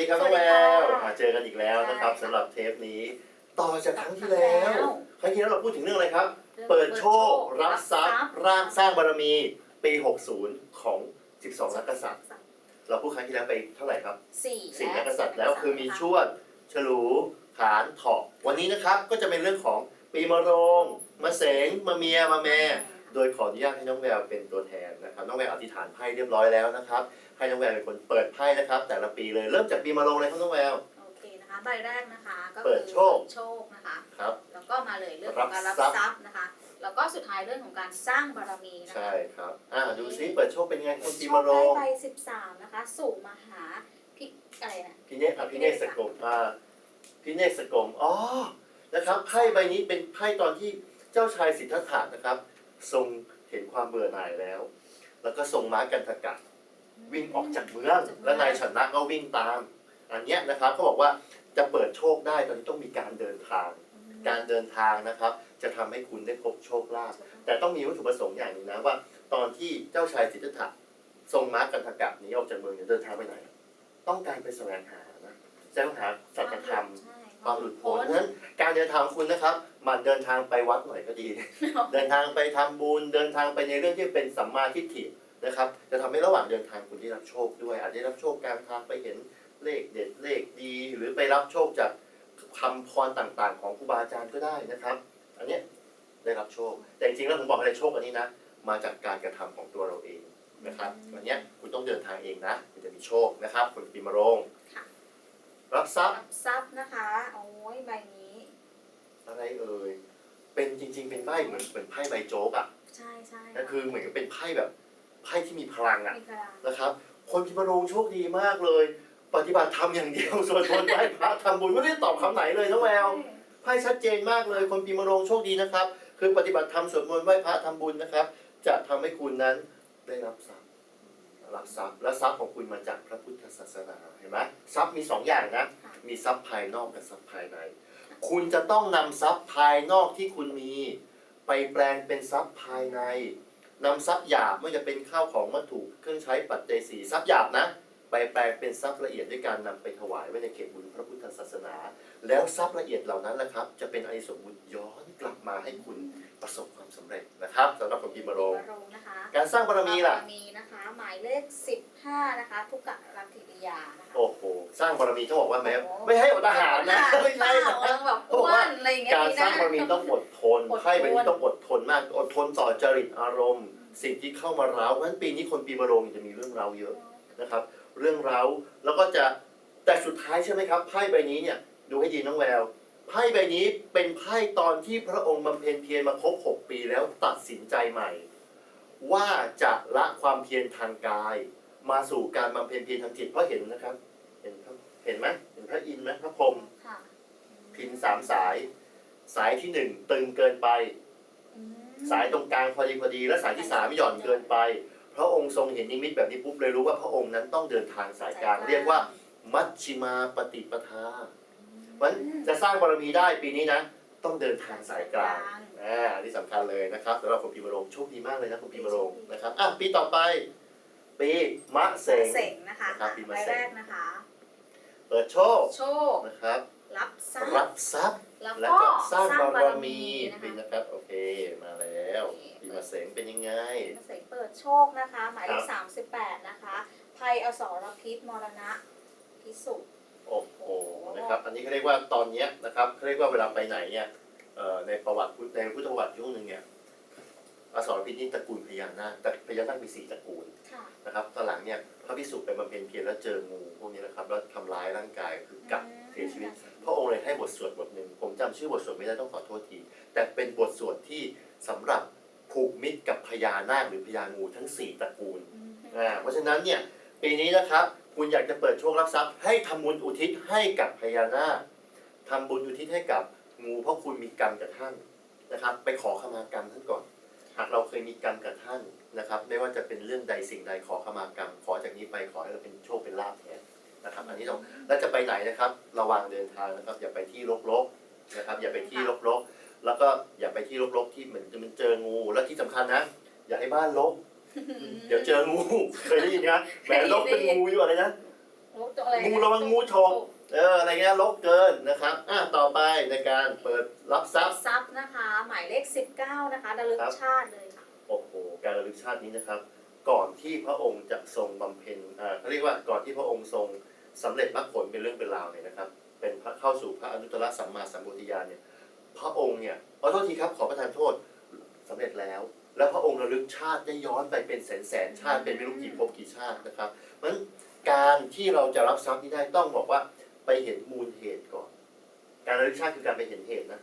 ดีครับน้องแววสวัสดีค่ะมาเจอกันอีกแล้วนะครับใช่ค่ะสำหรับเทปนี้ ต่อจากครั้งที่แล้วแล้วครั้งที่แล้วเราพูดถึงเรื่องอะไรครับ เปิดโชครับทรัพย์ร่างสร้างบารมีปี 60 ของ 12 นักกษัตริย์ เราพูดครั้งที่แล้วไปเท่าไหร่ครับสี่สี่นักกษัตริย์แล้วคือมีชวดฉลูขานเถาะวันนี้นะครับก็จะเป็นเรื่องของปีมะโรงมะเสงมะเมียมะแม่โดยขออนุญาตให้น้องแววเป็นตัวแทนนะครับ น้องแววอธิษฐานไพ่เรียบร้อยแล้วนะครับ ให้น้องแววเป็นคนเปิดไพ่นะครับ แต่ละปีเลยเริ่มจากปีมะโรงเลยครับน้องแวว โอเคนะคะ ใบแรกนะคะ ก็เปิคือดโชค โชคนะคะ ครับ แล้วก็มาเลยเรื่องของการรัรับบทรัพย์ ทรัพย์นะคะ แล้วก็สุดท้ายเรื่องของการสร้างบารมีนะคะใช่ครับอ่าดูซิเปิดโชคเป็นไงคนปีโชมะคโรได้งใบสิบสามนะคะ สู่มหาพิอะไรนะ พิเนศอะพิเนศสกมอ่าพิเนศสกมอ๋อนะครับไพ่ใบนี้เป็นไพ่ตอนที่เจ้าชายสิทธัตถะนะครับ ทรงเห็นความเบื่อหน่ายแล้ว แล้วก็ทรงม้ากันทกะ วิ่งออกจากเมืองและนายชนะก็วิ่งตาม อันเนี้ยนะครับเขาบอกว่าจะเปิดโชคได้ตอนนี้ต้องมีการเดินทาง การเดินทางนะครับ จะทำให้คุณได้พบโชคลาภแต่ต้องมีวัตถุประสงค์อย่างหนึงนะว่า ตอนที่เจ้าชายสิทธัตถะทรงม้ากันทกะหนีออกจากเมืองเนี่ยเดินทางไปไหน ต้องการไปแสวงหานะแสวงหาสัจธรรมใช่ความหลุดพ้นเพราะฉะนั้นการเดินทางของคุณนะครับหมันเดินทางไปวัดหน่อยก็ดี เดินทางไปทำบุญ เดินทางไปในเรื่องที่เป็นสัมมาทิฏฐิ นะครับ จะทำให้ระหว่างเดินทางคุณได้รับโชคด้วย อาจจะได้รับโชคการทางไปเห็นเลขเด็ดเลขดี หรือไปรับโชคจากคำพรต่างๆ ของครูบาอาจารย์ก็ได้นะครับ อันเนี้ยได้รับโชค แต่จริงๆแล้วผมบอกอะไรโชคอันนี้นะ มาจากการกระทำของตัวเราเองนะครับอันเนี้ยคุณต้องเดินทางเองนะคุณจะมีโชคนะครับ คุณปีมะโรงค่ะรับทรัพย์รับทรัพย์นะคะโอ้ยใบนี้ อะไรเอ่ยเป็นจริง ๆ เป็นไพ่เหมือนเหมือนไพ่ใบโจ๊กอะใช่ใช่ก็คือเหมือนกับเป็นไพ่แบบ ไพ่ที่มีพลังอะมีพลังนะครับ คนพิมพ์โรงโชคดีมากเลย ปฏิบัติธรรมอย่างเดียวส่วนคนไหว้พระทำบุญไม่ได้ตอบคำไหนเลยน้องแววไพ่ชัดเจนมากเลย คนปีมะโรงโชคดีนะครับ คือปฏิบัติธรรมสวดมนต์ไหว้พระทำบุญนะครับ จะทำให้คุณนั้นได้รับทรัพย์รับทรัพย์และทรัพย์ของคุณมาจากพระพุทธศาสนาเห็นไหมทรัพย์มีสองอย่างนะค่ะมีทรัพย์ภายนอกกับทรัพย์ภายใน คุณจะต้องนำทรัพย์ภายนอกที่คุณมี ไปแปลงเป็นทรัพย์ภายใน นำทรัพย์หยาบไม่ว่าจะเป็นข้าวของวัตถุเครื่องใช้ปัจจัยสีทรัพย์หยาบนะไปแปลงเป็นทรัพย์ละเอียดด้วยการนำไปถวายไว้ในเขตบุญพระพุทธศาสนา แล้วทรัพย์ละเอียดเหล่านั้นแหละครับ จะเป็นอานิสงส์บุญย้อนกลับมาให้คุณ ประสบความสำเร็จนะครับสำหรับคนปีมะโรงปีมะโรงนะคะการสร้างบารมีล่ะ บารมีนะคะ หมายเลขสิบห้านะคะ ทุกกะรักิริยานะคะโอ้โห สร้างบารมีต้องบอกว่าแม้ไม่ให้อดอาหารนะไม่ใช่นะ เปล่าแบบเขาบอกอ้วว่านอะไรอย่างเงี้ยการดีสร้างนะบารมีต้องอดทนอดทนไพ่ใบนี้ต้องอดทนมาก อดทนต่อจริตอารมณ์ สิ่งที่เข้ามาเร้าเพราะฉะนั้นปีนี้คนปีมะโรงจะมีเรื่องเร้าเยอะนะครับ เรื่องเร้าแล้วก็จะแต่สุดท้ายใช่ไหมครับไพ่ใบนี้เนี่ยดูให้ดีน้องแวว ไพ่ใบนี้เป็นไพ่ตอนที่พระองค์บำเพ็ญเพียรมาครบ6ปีแล้วตัดสินใจใหม่ ว่าจะละความเพียรทางกาย มาสู่การบำเพ็ญเพียรทางจิตเพราะเห็นนะครับ เห็นครับเห็นไหมเห็นพระอินทร์ไหมพระพรหมค่ะพินสามสาย สายที่หนึ่งตึงเกินไป อืมสายตรงกลางพอดีพอดีและสายที่สามหย่อนเกินไป พระองค์ทรงเห็นนิมิตแบบนี้ปุ๊บเลยรู้ว่าพระองค์นั้นต้องเดินทางสายกลาง เรียกว่ามัชชิมาปฏิปทา เพราะฉะนั้นจะสร้างบารมีได้ปีนี้นะ ต้องเดินทางสายกลางอ่าอันนี้สำคัญเลยนะครับสำหรับคนปีมะโรงโชคดีมากเลยนะคุณปีมะโรงนะครับอะปีต่อไป ปีมะเสงเสงนะคะนะครับปีมะใบเสงแรกนะคะเปิดโชคโชคนะครับรับทรัพรับย์ทรัพย์แล้วแล้วก็ก็สร้างสร้างบาบารรมีมีนะปีคะนะครับโอเคมาแล้วปีมะเสงเป็นยังไงเสงเปิดโชคนะคะ หมายเลครัขบสามสิบแปดนะคะภัยอสรพิษมรณะพิสุ โอ้โหนะครับ อันนี้เขาเรียกว่าตอนเนี้ยนะครับเขาเรียกว่าเวลาไปไหนเนี่ยเอ่อในประวัติพุทธในพุทธประวัติช่วงหนึ่งเนี่ยอสรพิษนี่ตระกูลพญานาคแต่พญานาคมีสี่ตระกูลค่ะนะครับตอนหลังเนี่ยพระพิสุไปบำเพ็ญเพียรแล้วเจองูพวกนี้นะครับแล้วทำร้ายร่างกายคือกัดเสียชีวิต พระองค์เลยให้บทสวดบทหนึ่งผมจำชื่อบทสวดไม่ได้ต้องขอโทษที แต่เป็นบทสวดที่สำหรับผูกมิตรกับพญานาคหรือพญางูทั้ง4ตระกูล อืม อ่าเพราะฉะนั้นเนี่ยปีนี้นะครับ คุณอยากจะเปิดโชครับทรัพย์ให้ทำบุญอุทิศให้กับพญานาคทำบุญอุทิศให้กับงูเพราะคุณมีกรรมกับท่านนะครับ ไปขอขมากรรมท่านก่อน หากเราเคยมีกรรมกับท่านนะครับ ไม่ว่าจะเป็นเรื่องใดสิ่งใดขอขมากรรม ขอจากนี้ไปขอให้เราเป็นโชคเป็นลาภแทนนะครับ อันนี้ต้องแล้วจะไปไหนนะครับ ระวังเดินทางนะครับ อย่าไปที่รกๆนะครับ อย่าไปที่รกๆแล้วก็อย่าไปที่รกๆที่เหมือนจะมันเจองู แล้วที่สำคัญนะ อย่าให้บ้านรก เดี๋ยวเจองู เคยได้ยินนะแหมรกเป็นงูอยู่อะไรนะ งูตัวอะไรงูระวังงูฉก เอออะไรเงี้ยลบเกินนะครับ อะต่อไปในการเปิดรับทรัพย์ ซับนะคะ หมายเลข 19 นะคะระลึกครับชาติเลยค่ะ โอ้โห การระลึกชาตินี้นะครับ ก่อนที่พระองค์จะทรงบำเพ็ญอ่าเขาเรียกว่าก่อนที่พระองค์ทรงสำเร็จมรรคผลเป็นเรื่องเป็นราวเนี่ยนะครับ เป็นพระเข้าสู่พระอนุตตรสัมมาสัมพุทธญาณเนี่ย พระองค์เนี่ยขอโทษทีครับ ขอประทานโทษสำเร็จแล้ว แล้วพระองค์ระลึกชาติได้ย้อนไปเป็นแสนแสนชาติเป็นไม่รู้กี่ภพกี่ชาตินะครับเพราะฉะนั้นการที่เราจะรับทรัพย์นี้ได้ต้องบอกว่าไปเห็นมูลเหตุก่อน การระลึกชาติคือการไปเห็นเหตุนะ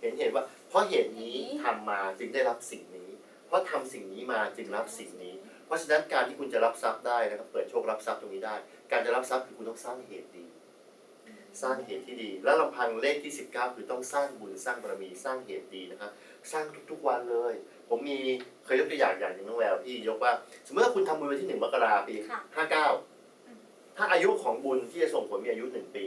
เห็นเหตุว่า เพราะเหตุนี้ทำมาจึงได้รับสิ่งนี้ เพราะทำสิ่งนี้มาจึงรับสิ่งนี้ เพราะฉะนั้นการที่คุณจะรับทรัพย์ได้นะครับเปิดโชครับทรัพย์ตรงนี้ได้ การจะรับทรัพย์คือคุณต้องสร้างเหตุดี สร้างเหตุที่ดี แล้วลำพังเลขที่ 19 คือต้องสร้างบุญสร้างบารมีสร้างเหตุดีนะครับ สร้างทุกๆวันเลย ผมมีเคยยกตัวอย่างอย่างหนึ่งน้องแววพี่ยกว่า สมมติว่าคุณทำบุญวันที่หนึ่งมกราปีค่ะ ห้าเก้าถ้าอายุของบุญที่จะส่งผลมีอายุหนึ่งปี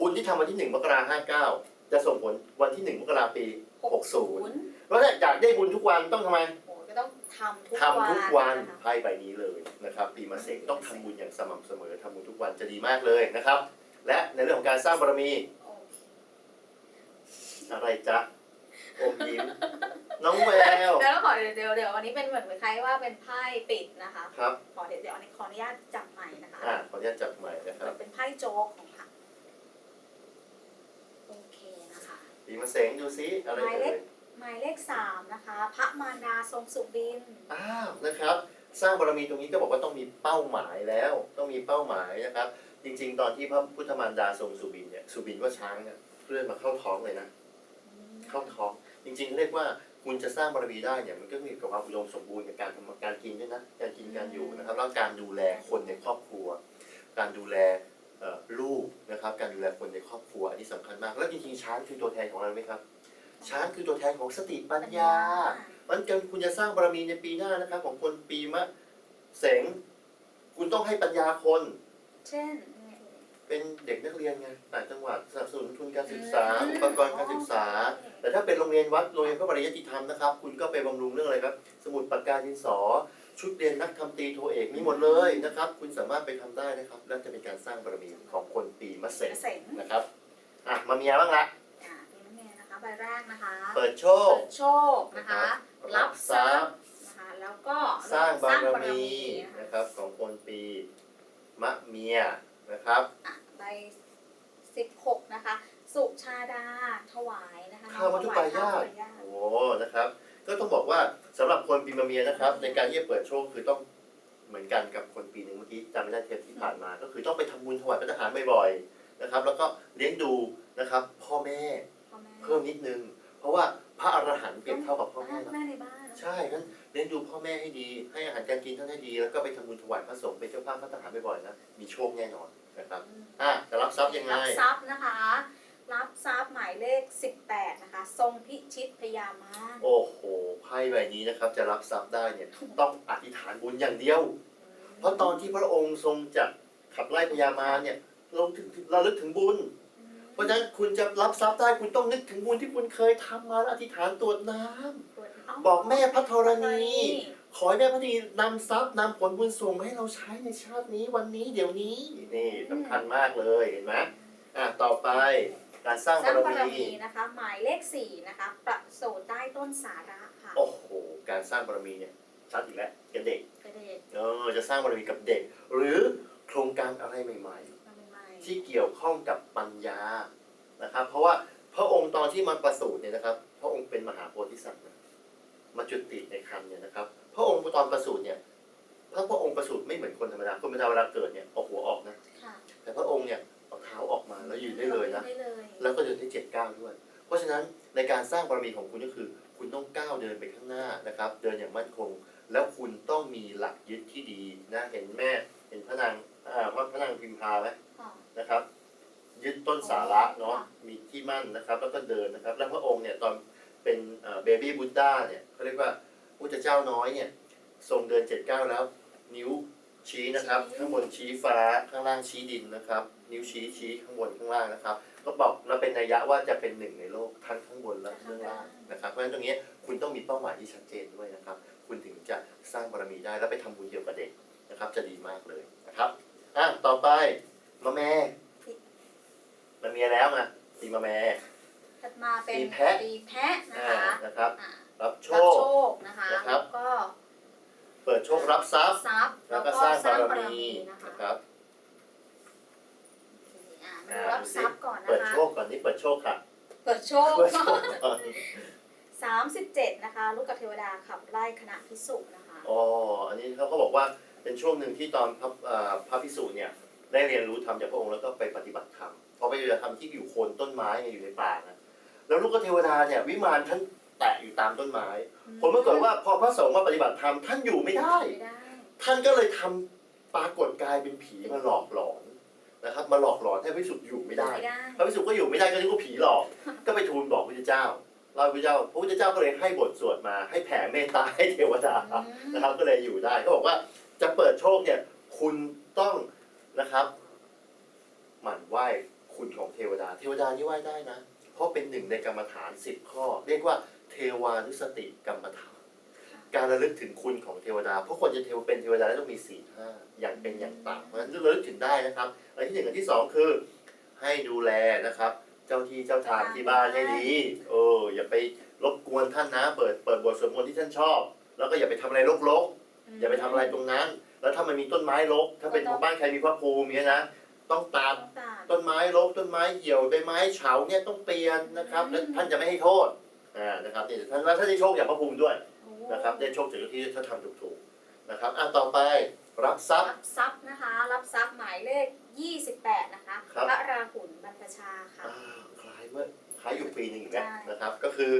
บุญที่ทำวันที่หนึ่งมกราห้าเก้าจะส่งผลวันที่หนึ่งมกราปีหกศูนย์60เพราะฉะนั้นอยากได้บุญทุกวันต้องทำไม โอ้ก็ต้องทำทุกทำทุกวันนะคะ ไพ่ใบนี้เลยนะครับปีมะเสงต้องทำบุญอย่างสม่ำเสมอทำบุญทุกวันจะดีมากเลยนะครับ และในเรื่องของการสร้างบารมีโอเคอะไรจ๊ะ อมยิ้มน้องแวว เดี๋ยวเราขอเดี๋ยวเดี๋ยวเดี๋ยววันนี้เป็นเหมือนคล้ายๆว่าเป็นไพ่ปิดนะคะ ครับ ขอเดี๋ยวเดี๋ยวอันนี้ขออนุญาตจับใหม่นะคะอ่าขออนุญาตจับใหม่นะครับเป็นไพ่โจ๊กของค่ะโอเคนะคะ ปีมะเสงดูซิอะไรหมายเลเอ่ขยหมายเลขสามนะคะ พระมารดาทรงสุบิน อ้าวนะครับ สร้างบารมีตรงนี้ก็บอกว่าต้องมีเป้าหมายแล้ว ต้องมีเป้าหมายนะครับ จริง ๆ ตอนที่พระพุทธมารดาทรงสุบินเนี่ยสุบินว่าช้างเนี่ยเลื่อนมาเข้าท้องเลยนะ เข้าท้อง จริงๆเรียกว่าคุณจะสร้างบารมีได้เนี่ยมันก็มีกับความอุดมสมบูรณ์กับการทำการกินด้วยนะการกินการอยู่นะครับแล้วการดูแลคนในครอบครัว การดูแลลูกนะครับ การดูแลคนในครอบครัวอันนี้สำคัญมาก แล้วจริงๆช้างคือตัวแทนของเราไหมครับ ช้างคือตัวแทนของสติปัญญามันการคุณจะสร้างบารมีในปีหน้านะครับ ของคนปีมะเสงคุณต้องให้ปัญญาคน เช่น เป็นเด็กนักเรียนไงต่างจังหวัดสนับสนุนทุนการศึกษาอืมอุปกรณ์การศึกษา แต่ถ้าเป็นโรงเรียนวัดโรงเรียนพระปริยติธรรมนะครับ คุณก็ไปบำรุงเรื่องอะไรครับ สมุดปากกาดินสอ ชุดเรียนนักทำตรีโทเอกมีหมดเลยนะครับ คุณสามารถไปทำได้นะครับและจะเป็นการสร้างบารมีของคนปีมะเสงเสงนะครับอะมาเมียบ้างละอ่าเป็นแม่นะคะใบแรกนะคะ เปิดโชคเปิดโชคนะคะ รับทรัพย์นะคะ แล้วก็สร้างบารสมีนะคะนะครับของคนปีมะเมีย นะครับ อะใบสิบหกนะคะ สุชาดาถวายนะคะข้าวมัทุปายาถวตยข้วโอ้นะครับ ก็ต้องบอกว่าสำหรับคนปีมะเมียนะครับ ในการที่จะเปิดโชคคือต้องเหมือนกันกับคนปีหนึ่งเมื่อกี้จำไม่ได้เทปที่ผ่านมา ก็คือต้องไปทำบุญถวายพระทหารบ่อยๆนะครับ แล้วก็เลี้ยงดูนะครับ พ่อแม่พ่อแม่เพิ่มนิดนึง เพราะว่าพระอรหันต์เปรียบเท่ากับพ่อแม่นะ แม่ในบ้านใช่งั้นเลี้ยงดูพ่อแม่ให้ดี ให้อาหารการกินท่านให้ดี แล้วก็ไปทำบุญถวายพระสงฆ์เป็นเจ้าภาพพระทหารบ่อยๆนะ มีโชคแน่นอน นะครับอืมอะจะรับทรัพย์ยังไง รับทรัพย์นะคะ รับทรัพย์หมายเลข 18 นะคะ ทรงพิชิตพยามารโอ้โหไพ่ใบนี้นะครับ จะรับทรัพย์ได้เนี่ยต้องอธิษฐานบุญอย่างเดียว เพราะตอนที่พระองค์ทรงจะขับไล่พญามารเนี่ยลงถึงเราลึกถึงบุญ เพราะฉะนั้นคุณจะรับทรัพย์ได้คุณต้องนึกถึงบุญที่คุณเคยทำมาแล้วอธิษฐานตรวจน้ำ บอกแม่พระธรณี ขอให้แม่พระธรณีนำทรัพย์นำผลบุญส่งมาให้เราใช้ในชาตินี้วันนี้เดี๋ยวนี้นี่สำคัญมากเลยเห็นไหมอะต่อไปการสร้างสร้างบาบารรมี มีนะคะ หมายเลข4นะคะประสูติใต้ต้นสาระค่ะโอ้โห การสร้างบารมีเนี่ยชัดอีกแล้วกับเด็ก กระเด็นเออ จะสร้างบารมีกับเด็ก หรือโครงการอะไรใหม่มาใหม่ๆที่เกี่ยวข้องกับปัญญา นะครับ เพราะว่าพระองค์ตอนที่มาประสูติเนี่ยนะครับ พระองค์เป็นมหาโพธิสัตว์นะมาจุติในครรภ์เนี่ยนะครับ พระองค์ตอนประสูติเนี่ยพระพระองค์ประสูติไม่เหมือนคนธรรมดาคนธรรมดาเวลาเกิดเนี่ยเอาหัวออกนะค่ะแต่พระองค์เนี่ยเอาเท้าออกมาแล้วยืนได้เลยนะได้เลยแล้วก็เดินได้เจ็ดก้าวด้วย เพราะฉะนั้นในการสร้างบารมีของคุณก็คือ คุณต้องก้าวเดินไปข้างหน้านะครับ เดินอย่างมั่นคง แล้วคุณต้องมีหลักยึดที่ดีนะเห็นแม่เห็นพระนางอ่าพระนางพิมพาไหมค่ะนะครับ ยึดต้นสาระเนาะค่ะมีที่มั่นนะครับ แล้วก็เดินนะครับ แล้วพระองค์เนี่ยตอนเป็นเบบี้บุตดาเนี่ยเขาเรียกว่า พุทธเจ้าน้อยเนี่ยทรงเดินเจ็ดก้าวแล้ว นิ้วชี้นะครับ ข้างบนชี้ฟ้าข้างล่างชี้ดินนะครับ นิ้วชี้ชี้ข้างบนข้างล่างนะครับ ก็บอกเราเป็นนัยยะว่าจะเป็นหนึ่งในโลกทั้งข้างบนและข้างล่างนะครับเพราะฉะนั้นตรงนี้คุณต้องมีเป้าหมายที่ชัดเจนด้วยนะครับ คุณถึงจะสร้างบารมีได้แล้วไปทำบุญเกี่ยวกับเด็กนะครับ จะดีมากเลยนะครับอะต่อไปมะแม่มะเมียแล้วไงปีมะแม่ถัดมาเป็นปีแพะปีแพะนะอ่าคะนะครับอ่า รับโชรับคโชคนะคะนะครับแล้วก็เปิดโชครับทรัพย์ ทรัพย์แล้แล้ววก็ก็สร้างสร้างบาบารรมีมีนะคะนะครับ อ่ามาอ่าดูรับดูทสิรัพย์ก่อนเปินะดคะโชคก่อนนี่เปิดโชคค่ะเปิดโชค เปิดโชคก่อนสามสิบเจ็ดนะคะลูกกับเทวดาขับไล่คณะพิสุนะคะอ๋ออันนี้เขาก็บอกว่าเป็นช่วงหนึ่งที่ตอนพระอ่าพระพิสูจน์เนี่ยได้เรียนรู้ธรรมจากพระองค์แล้วก็ไปปฏิบัติธรรมพอไปปฏิบัติธรรมที่อยู่โคนต้นไม้ไงอยู่ในป่านะแล้วลูกเทวดาเนี่ยวิมานท่าน แตะอยู่ตามต้นไม้ผลปรากฏว่าพอพระสงฆ์มาปฏิบัติธรรมท่านอยู่ไม่ได้ ไม่ได้ ท่านก็เลยทำปรากฏกายเป็นผีมาหลอกหลอนนะครับ มาหลอกหลอนให้พระพิสุอยู่ไม่ได้ ไม่ได้ พระพิสุก็อยู่ไม่ได้ก็นึกว่าผีหลอก ก็ไปทูลบอกพระพุทธเจ้าเราพระพุทธเจ้าพระพุทธเจ้าก็เลยให้บทสวดมาให้แผ่เมตตาให้เทวดาอืมนะครับก็เลยอยู่ได้เขาบอกว่าจะเปิดโชคเนี่ย คุณต้องนะครับหมั่นไหว้คุณของเทวดา เทวดานี่ไหว้ได้นะ เพราะเป็นหนึ่งในกรรมฐานสิบข้อ เรียกว่า เทวานุสติกรรมฐานการระลึกถึงคุณของเทวดา เพราะคนจะเทวเป็นเทวดาแล้วต้องมีสี่ห้าอย่างเป็นอย่างต่ำเพราะฉะนั้นระลึกถึงได้นะครับอันที่หนึ่งอันที่สองคือ ให้ดูแลนะครับ เจ้าที่เจ้าทางที่บ้านให้ดีเอออย่าไปรบกวนท่านนะ เปิดเปิดบทสวดมนต์ที่ท่านชอบ แล้วก็อย่าไปทำอะไรรกๆอย่าไปทำอะไรตรงนั้น แล้วถ้ามันมีต้นไม้รกถ้าเป็นของบ้านใครมีพระภูมิเนี้ยนะต้องตัดต้องการต้นไม้รกต้นไม้เหี่ยวใบไม้เฉาเนี่ยต้องเปลี่ยนนะครับอืมแล้วท่านจะไม่ให้โทษ อ่านะครับนี่ท่านแล้วท่านได้โชคจากพระภูมิด้วยโอ้นะครับ ได้โชคจากที่ท่านทำถูกๆนะครับอะต่อไปรับทรัพย์ รับทรัพย์นะคะ รับทรัพย์หมายเลข 28 นะคะครับ พระราหุลบรรพชาค่ะ อ่าคล้ายเมื่อคล้ายอยู่ปีหนึ่งอีกแล้วใช่ นะครับ ก็คือ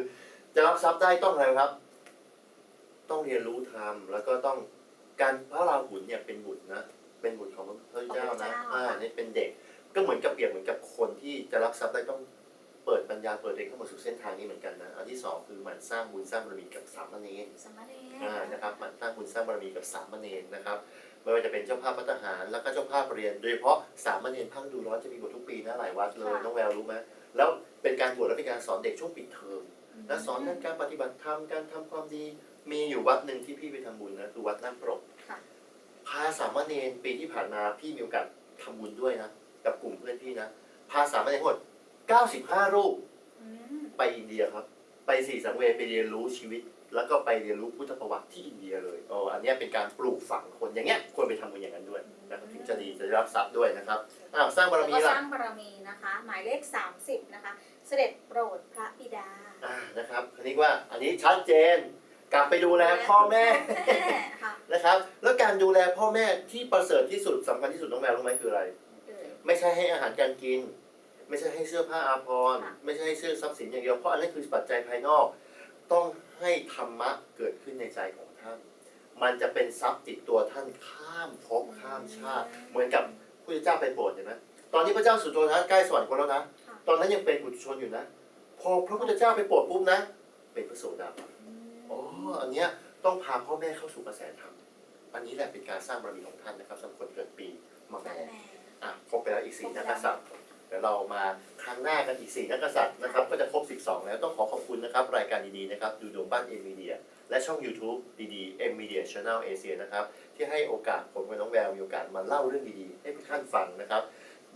จะรับทรัพย์ได้ต้องอะไรครับ ต้องเรียนรู้ธรรมแล้วก็ต้องการพระราหุลเนี่ยเป็นบุตรนะเป็นบุตรของพระพุทธเจ้านะ อ่านี่เป็นเด็ก ก็เหมือนกับเปรียบเหมือนกับคนที่จะรับทรัพย์ได้ต้อง เปิดปัญญาเปิดเด็กเข้ามาสู่เส้นทางนี้เหมือนกันนะอันที่สองคือหมันสร้างบุญสร้างบารมีกับสามเณรสมณเณรอ่านะครับหมันสร้างบุญสร้างบารมีกับสามเณรนะครับไม่ว่าจะเป็นเจ้าภาพพัฒหารแล้วก็เจ้าภาพเรียน โดยเฉพาะสามเณรภาคฤดูร้อนจะมีบวชทุกปีนะหลายวัดเลยน้องแววรู้ไหมแล้วเป็นการบวชและเป็นการสอนเด็กช่วงปิดเทอมและสอนเรื่องการปฏิบัติธรรมการทำความดี มีอยู่วัดหนึ่งที่พี่ไปทำบุญนะคือวัดน้ำปรกค่ะพาสามเณรปีที่ผ่านมาพี่มีโอกาสทำบุญด้วยนะกับกลุ่มเพื่อนพี่นะพาสามเณรทั้งหมด 95 รูปอืมไปอินเดียครับ ไปสี่สังเวยไปเรียนรู้ชีวิต แล้วก็ไปเรียนรู้พุทธประวัติที่อินเดียเลยอ๋ออันเนี้ยเป็นการปลูกฝังคนอย่างเงี้ยควรไปทำบุญอย่างนั้นด้วยนะครับถึงจะดีจะได้รับทรัพย์ด้วยนะครับอ้าวสร้างบารแล้วมีก็สล่ะ ร้างบารมีนะคะ หมายเลข 30 นะคะ เสด็จโปรดพระบิดาอ่านะครับอันนี้ว่าอันนี้ชัดเจนกลับไปดูแลพ่อแม่ แม่ค่ะนะครับ แล้วการดูแลพ่อแม่ที่ประเสริฐที่สุดสำคัญที่สุดน้องแมวรู้ไหมคืออะไร เอ่ยไม่ใช่ให้อาหารการกิน ไม่ใช่ให้เสื้อผ้าอาภรณ์ค่ะ ไม่ใช่ให้เสื้อทรัพย์สินอย่างเดียวเพราะอันนั้นคือปัจจัยภายนอก ต้องให้ธรรมะเกิดขึ้นในใจของท่าน มันจะเป็นทรัพย์ติดตัวท่านข้ามภพข้ามชาติ เหมือนกับพระเจ้าไปโปรดเห็นไหมตอนนี้พระเจ้าสุโธทนะใกล้สวรรคตแล้วนะ ค่ะ ตอนนั้นยังเป็นปุถุชนอยู่นะ พอพระพุทธเจ้าไปโปรดปุ๊บนะ เป็นพระโสดาบันอืมอ๋ออันเนี้ยต้องพาพ่อแม่เข้าสู่กระแสธรรม อันนี้แหละเป็นการสร้างบารมีของท่านนะครับสำหรับคนเกิดปีมะแม่แม่อะครบไปแล้วอีกสี่นักกษัตริย์เดี๋ยวเรามาครั้งหน้ากันอีกสี่นักกษัตริย์นะครับ ก็จะครบ 12 แล้วต้องขอขอบคุณนะครับ รายการดีๆนะครับดูดวงบ้านเอ็มมีเดียและช่อง YouTube ดีๆ M Media Channel Asia นะครับ ที่ให้โอกาสผมกับน้องแววมีโอกาสมาเล่าเรื่องดีๆ ให้ทุกท่านฟังนะครับ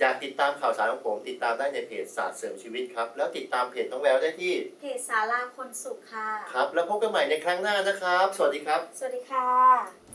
อยากติดตามข่าวสารของผม ติดตามได้ในเพจศาสตร์เสริมชีวิตครับ แล้วติดตามเพจน้องแววได้ที่เพจสาราคนสุขค่ะ ครับ แล้วพบกันใหม่ในครั้งหน้านะครับ สวัสดีครับ สวัสดีค่ะ